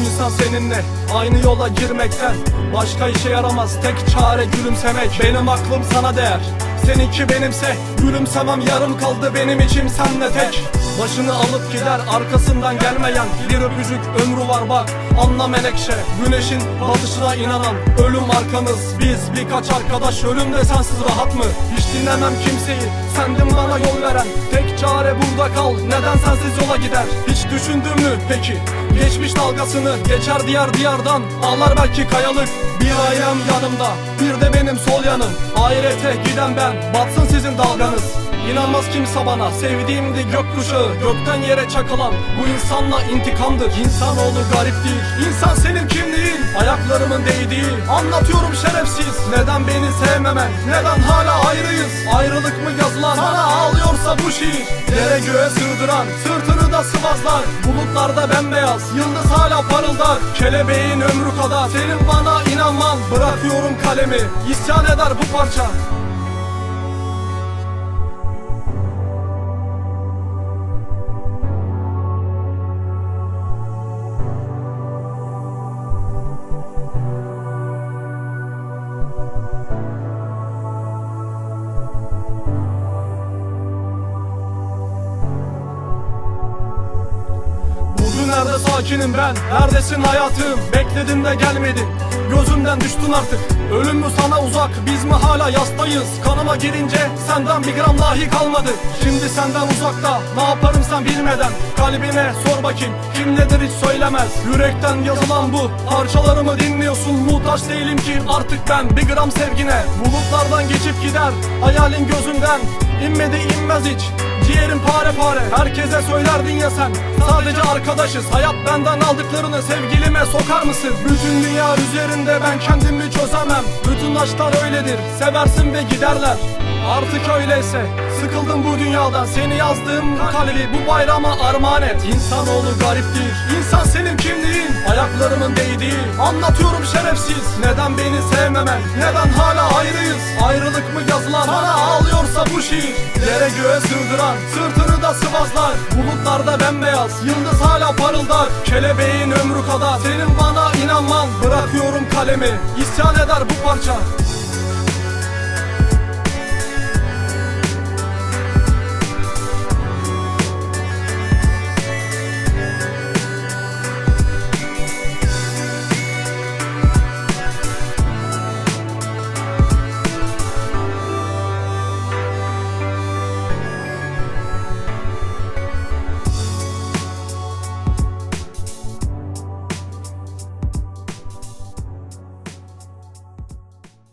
insan seninle Aynı yola girmekten Başka işe yaramaz. Tek çare gülümsemek Benim aklım sana değer. Seninki benimse Gülümsemem yarım kaldı benim içim senle tek. Başını alıp gider arkasından gelmeyen Bir öpücük ömrü var bak. Anla menekşe Güneşin batışına inanan Ölüm arkamız. Biz birkaç arkadaş ölümde sensiz rahat mı? Hiç dinlemem kimseyi Sendin bana yol veren. Tek çare burada kal Neden sensiz yola gider? Düşündün mü peki? Geçmiş dalgasını geçer diğer diyardan Ağlar belki kayalık. Bir ayağım yanımda Bir de benim sol yanım. Ahirete giden ben Batsın sizin dalganız. İnanmaz kimse bana Sevdiğimdi gökkuşağı. Gökten yere çakılan Bu insanla intikamdır. İnsanoğlu garip değil İnsan senin kimliğin Ayaklarımın değdiği Anlatıyorum şerefsiz. Neden beni sevmemen Neden hala ayrıyız? Ayrılık mı yazılan Sana ağlıyorsa bu şiir. Yere göğe sığdıran Sırtını da sıvazlar Bulutlarda bembeyaz Yıldız hala parıldar. Kelebeğin ömrü kadar. Senin bana inanman Bırakıyorum kalemi. İsyan eder bu parça sakinim ben. Neredesin hayatım? Bekledim de gelmedin. Gözümden düştün artık. Ölüm mü sana uzak? Biz mi hala yastayız? Kanıma girince senden bir gram dahi kalmadı. Şimdi senden uzakta. Ne yaparım sen bilmeden. Kalbine sor bakayım. Kim nedir hiç söylemez. Yürekten yazılan bu Parçalarımı dinliyorsun. Muhtaç değilim ki artık ben Bir gram sevgine. Bulutlardan geçip gider. Hayalin gözünden. İnmedi inmez hiç Ciğerim pare pare Herkese söylerdin ya sen. Sadece arkadaşız Hayat benden aldıklarını sevgilime sokar mısın? Bütün dünya üzerinde ben kendimi çözemem. Bütün aşklar öyledir Seversin ve giderler. Artık öyleyse Sıkıldım bu dünyadan. Seni yazdığım bu kalbi bu bayrama armağan et. İnsanoğlu gariptir İnsan senin kimliğin. Ayaklarımın değdiği Anlatıyorum şerefsiz. Neden beni sevmemen Neden hala ayrıyız? Ayrılık mı yazılan Sana ağlıyorsa bu şiir Yere göğe sığdıran Sırtını da sıvazlar. Bulutlarda bembeyaz Yıldız hala parıldar. Kelebeğin ömrü kadar Senin bana inanman. Bırakıyorum kalemi İsyan eder bu parça